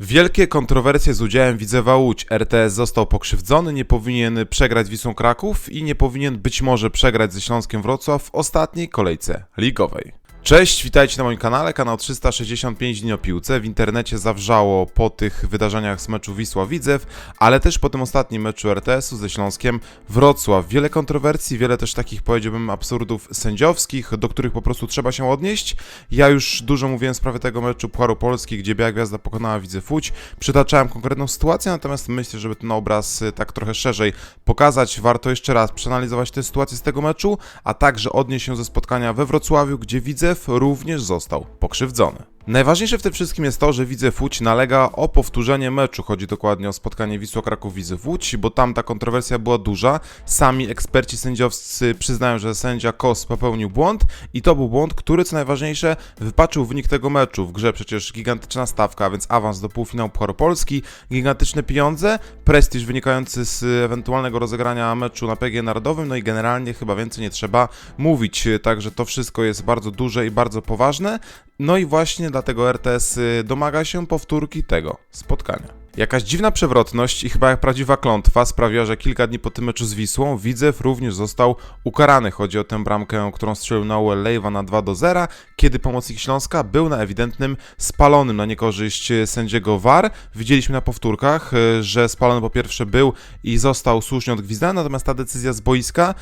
Wielkie kontrowersje z udziałem Widzewa Łódź. RTS został pokrzywdzony, nie powinien przegrać Wisłą Kraków i nie powinien być może przegrać ze Śląskiem Wrocław w ostatniej kolejce ligowej. Cześć, witajcie na moim kanale, kanał 365 dni o piłce. W internecie zawrzało po tych wydarzeniach z meczu Wisła-Widzew, ale też po tym ostatnim meczu RTS-u ze Śląskiem Wrocław. Wiele kontrowersji, wiele też takich powiedziałbym absurdów sędziowskich, do których po prostu trzeba się odnieść. Ja już dużo mówiłem w sprawie tego meczu Pucharu Polski, gdzie Biała Gwiazda pokonała Widzew Łódź. Przytaczałem konkretną sytuację, natomiast myślę, żeby ten obraz y, tak trochę szerzej pokazać, warto jeszcze raz przeanalizować tę sytuację z tego meczu, a także odnieść się ze spotkania we Wrocławiu, gdzie Widzew również został pokrzywdzony. Najważniejsze w tym wszystkim jest to, że Widzew Łódź nalega o powtórzenie meczu. Chodzi dokładnie o spotkanie Wisła Kraków Widzew Łódź, bo tam ta kontrowersja była duża. Sami eksperci sędziowscy przyznają, że sędzia Kos popełnił błąd i to był błąd, który co najważniejsze wypaczył wynik tego meczu. W grze przecież gigantyczna stawka, więc awans do półfinału Pucharu Polski, gigantyczne pieniądze, prestiż wynikający z ewentualnego rozegrania meczu na PG Narodowym, no i generalnie chyba więcej nie trzeba mówić. Także to wszystko jest bardzo duże i bardzo poważne. No i właśnie dlatego RTS y, domaga się powtórki tego spotkania. Jakaś dziwna przewrotność i chyba jak prawdziwa klątwa sprawiła, że kilka dni po tym meczu z Wisłą Widzew również został ukarany. Chodzi o tę bramkę, którą strzelił Noel Lejwa na 2 do 0, kiedy pomocnik Śląska był na ewidentnym spalonym na niekorzyść sędziego VAR. Widzieliśmy na powtórkach, y, że spalony po pierwsze był i został słusznie odgwizdany, natomiast ta decyzja z boiska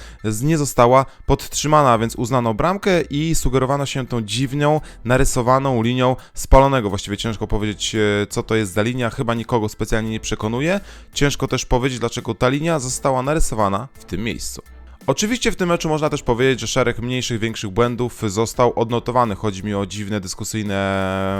nie została podtrzymana, więc uznano bramkę i sugerowano się tą dziwną, narysowaną linią spalonego. Właściwie ciężko powiedzieć, e, co to jest za linia, chyba nikogo specjalnie nie przekonuje. Ciężko też powiedzieć, dlaczego ta linia została narysowana w tym miejscu. Oczywiście w tym meczu można też powiedzieć, że szereg mniejszych, większych błędów został odnotowany. Chodzi mi o dziwne, dyskusyjne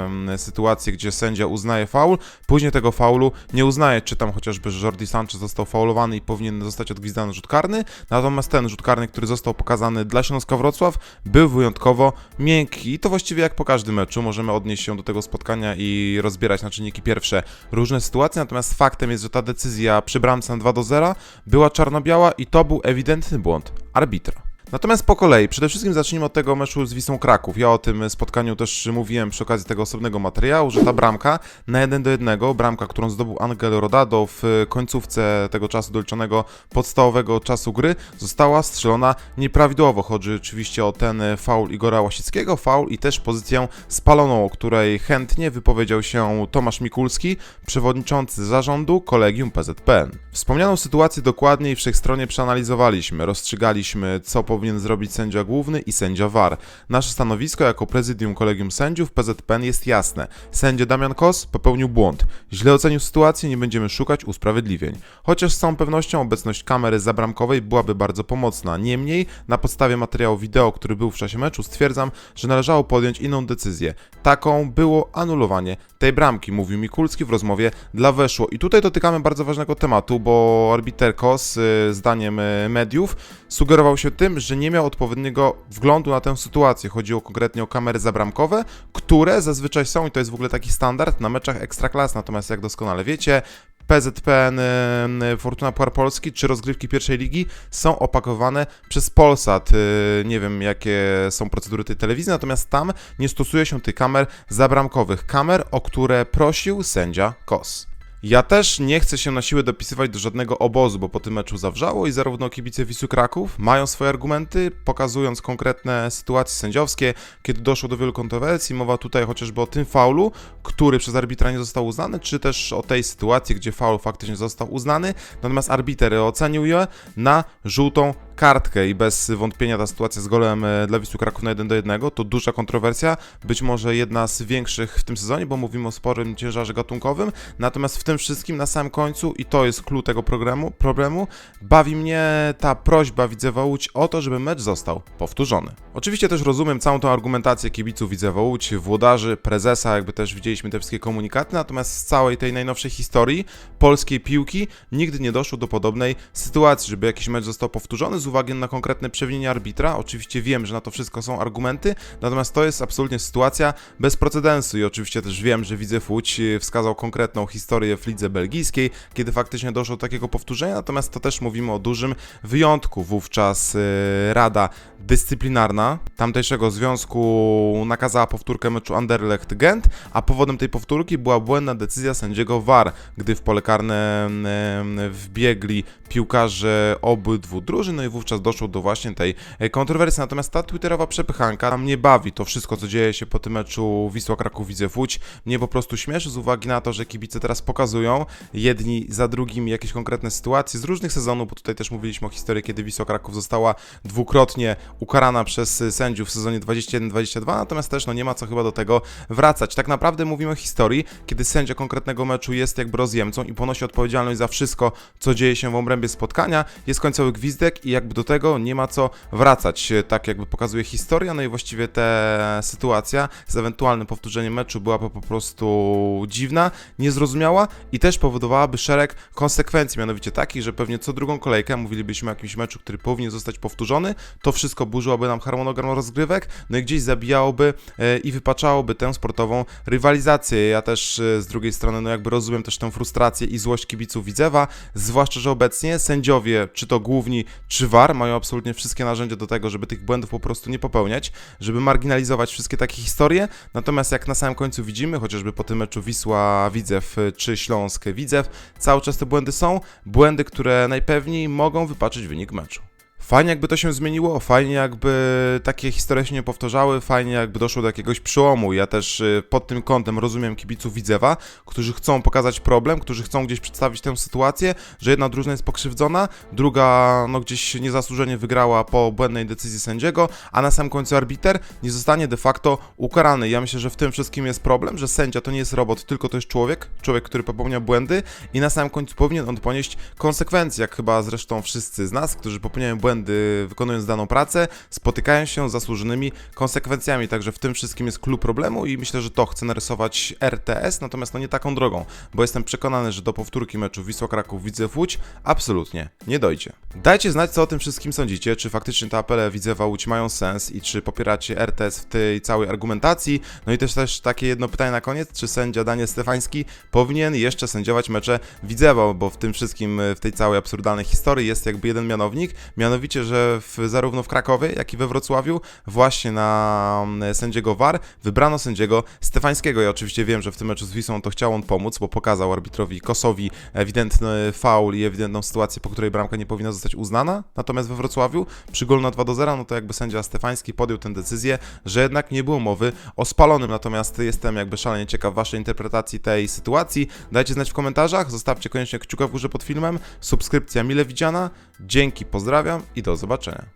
mm, sytuacje, gdzie sędzia uznaje faul, później tego faulu nie uznaje, czy tam chociażby Jordi Sanchez został faulowany i powinien zostać odgwizdany rzut karny, natomiast ten rzut karny, który został pokazany dla Śląska Wrocław, był wyjątkowo miękki. I to właściwie jak po każdym meczu. Możemy odnieść się do tego spotkania i rozbierać na czynniki pierwsze różne sytuacje, natomiast faktem jest, że ta decyzja przy bramce na 2 do 0 była czarno-biała i to był ewidentny błąd arbitra. Natomiast po kolei, przede wszystkim zacznijmy od tego meczu z Wisłą Kraków. Ja o tym spotkaniu też mówiłem przy okazji tego osobnego materiału, że ta bramka na 1 do 1, bramka, którą zdobył Angel Rodado w końcówce tego czasu doliczonego podstawowego czasu gry, została strzelona nieprawidłowo. Chodzi oczywiście o ten faul Igora Łasickiego, faul i też pozycję spaloną, o której chętnie wypowiedział się Tomasz Mikulski, przewodniczący zarządu Kolegium PZPN. Wspomnianą sytuację dokładniej wszechstronnie przeanalizowaliśmy, rozstrzygaliśmy, co powinien zrobić sędzia główny i sędzia VAR. Nasze stanowisko jako prezydium Kolegium Sędziów PZPN jest jasne. Sędzia Damian Kos popełnił błąd. Źle ocenił sytuację, nie będziemy szukać usprawiedliwień. Chociaż z całą pewnością obecność kamery zabramkowej byłaby bardzo pomocna. Niemniej, na podstawie materiału wideo, który był w czasie meczu, stwierdzam, że należało podjąć inną decyzję. Taką było anulowanie tej bramki, mówił Mikulski w rozmowie dla Weszło. I tutaj dotykamy bardzo ważnego tematu, bo arbiter Kos, y, zdaniem y, mediów, sugerował się tym, że nie miał odpowiedniego wglądu na tę sytuację. Chodziło konkretnie o kamery zabramkowe, które zazwyczaj są, i to jest w ogóle taki standard, na meczach Ekstraklas, natomiast jak doskonale wiecie, PZPN, y, Fortuna Puchar Polski czy rozgrywki pierwszej ligi są opakowane przez Polsat. Y, Nie wiem, jakie są procedury tej telewizji, natomiast tam nie stosuje się tych kamer zabramkowych. Kamer, o które prosił sędzia Kos. Ja też nie chcę się na siłę dopisywać do żadnego obozu, bo po tym meczu zawrzało i zarówno kibice Wisły Kraków mają swoje argumenty, pokazując konkretne sytuacje sędziowskie, kiedy doszło do wielu kontrowersji. Mowa tutaj chociażby o tym faulu, który przez arbitra nie został uznany, czy też o tej sytuacji, gdzie faul faktycznie został uznany, natomiast arbiter ocenił je na żółtą kartkę i bez wątpienia ta sytuacja z golem e, dla Wisły Kraków na 1 do 1 to duża kontrowersja, być może jedna z większych w tym sezonie, bo mówimy o sporym ciężarze gatunkowym, natomiast w tym wszystkim na samym końcu, i to jest clue tego programu, problemu, bawi mnie ta prośba Widzewa Łódź o to, żeby mecz został powtórzony. Oczywiście też rozumiem całą tą argumentację kibiców Widzewa Łódź, włodarzy, prezesa, jakby też widzieliśmy te wszystkie komunikaty, natomiast z całej tej najnowszej historii polskiej piłki nigdy nie doszło do podobnej sytuacji, żeby jakiś mecz został powtórzony z uwagi na konkretne przewinienie arbitra. Oczywiście wiem, że na to wszystko są argumenty, natomiast to jest absolutnie sytuacja bez precedensu i oczywiście też wiem, że Widzew Łódź wskazał konkretną historię w lidze belgijskiej, kiedy faktycznie doszło do takiego powtórzenia, natomiast to też mówimy o dużym wyjątku. Wówczas e, Rada Dyscyplinarna tamtejszego związku nakazała powtórkę meczu Anderlecht-Gent, a powodem tej powtórki była błędna decyzja sędziego VAR, gdy w pole karne em, wbiegli piłkarze obydwu drużyn, no i wówczas doszło do właśnie tej kontrowersji. Natomiast ta twitterowa przepychanka mnie bawi, to wszystko, co dzieje się po tym meczu Wisła Kraków Widzew Łódź, mnie po prostu śmieszy z uwagi na to, że kibice teraz pokazują jedni za drugimi jakieś konkretne sytuacje z różnych sezonów, bo tutaj też mówiliśmy o historii, kiedy Wisła Kraków została dwukrotnie ukarana przez sędziów w sezonie 21-22, natomiast też no nie ma co chyba do tego wracać. Tak naprawdę mówimy o historii, kiedy sędzia konkretnego meczu jest jakby rozjemcą i ponosi odpowiedzialność za wszystko, co dzieje się w obrębie spotkania, jest końcowy gwizdek i jakby do tego nie ma co wracać. Tak jakby pokazuje historia, no i właściwie ta sytuacja z ewentualnym powtórzeniem meczu byłaby po prostu dziwna, niezrozumiała i też powodowałaby szereg konsekwencji, mianowicie takich, że pewnie co drugą kolejkę mówilibyśmy o jakimś meczu, który powinien zostać powtórzony, to wszystko burzyłoby nam harmonogram rozgrywek, no i gdzieś zabijałoby e, i wypaczałoby tę sportową rywalizację. Ja też e, z drugiej strony, no jakby rozumiem też tę frustrację i złość kibiców Widzewa, zwłaszcza, że obecnie sędziowie, czy to główni, czy VAR, mają absolutnie wszystkie narzędzia do tego, żeby tych błędów po prostu nie popełniać, żeby marginalizować wszystkie takie historie, natomiast jak na samym końcu widzimy, chociażby po tym meczu Wisła Widzew e, czy Śląsk Widzew, cały czas te błędy są, błędy, które najpewniej mogą wypaczyć wynik meczu. Fajnie jakby to się zmieniło, fajnie jakby takie historie się nie powtarzały, fajnie jakby doszło do jakiegoś przełomu. Ja też y, pod tym kątem rozumiem kibiców Widzewa, którzy chcą pokazać problem, którzy chcą gdzieś przedstawić tę sytuację, że jedna drużyna jest pokrzywdzona, druga no gdzieś niezasłużenie wygrała po błędnej decyzji sędziego, a na samym końcu arbiter nie zostanie de facto ukarany. Ja myślę, że w tym wszystkim jest problem, że sędzia to nie jest robot, tylko to jest człowiek, człowiek, który popełnia błędy i na samym końcu powinien on ponieść konsekwencje, jak chyba zresztą wszyscy z nas, którzy popełniają błędy wykonując daną pracę, spotykają się z zasłużonymi konsekwencjami. Także w tym wszystkim jest klucz problemu i myślę, że to chce narysować RTS, natomiast no nie taką drogą, bo jestem przekonany, że do powtórki meczu Wisła Kraków Widzew Łódź absolutnie nie dojdzie. Dajcie znać, co o tym wszystkim sądzicie, czy faktycznie te apele Widzewa Łódź mają sens i czy popieracie RTS w tej całej argumentacji. No i też też takie jedno pytanie na koniec, czy sędzia Daniel Stefański powinien jeszcze sędziować mecze Widzewa, bo w tym wszystkim, w tej całej absurdalnej historii jest jakby jeden mianownik, mianowicie, że w, zarówno w Krakowie, jak i we Wrocławiu właśnie na mm, sędziego VAR wybrano sędziego Stefańskiego. Ja oczywiście wiem, że w tym meczu z Wisłą to chciał on pomóc, bo pokazał arbitrowi Kosowi ewidentny faul i ewidentną sytuację, po której bramka nie powinna zostać uznana. Natomiast we Wrocławiu przy golu na 2 do 0, no to jakby sędzia Stefański podjął tę decyzję, że jednak nie było mowy o spalonym. Natomiast jestem jakby szalenie ciekaw waszej interpretacji tej sytuacji. Dajcie znać w komentarzach, zostawcie koniecznie kciuka w górze pod filmem, subskrypcja mile widziana. Dzięki, pozdrawiam i do zobaczenia.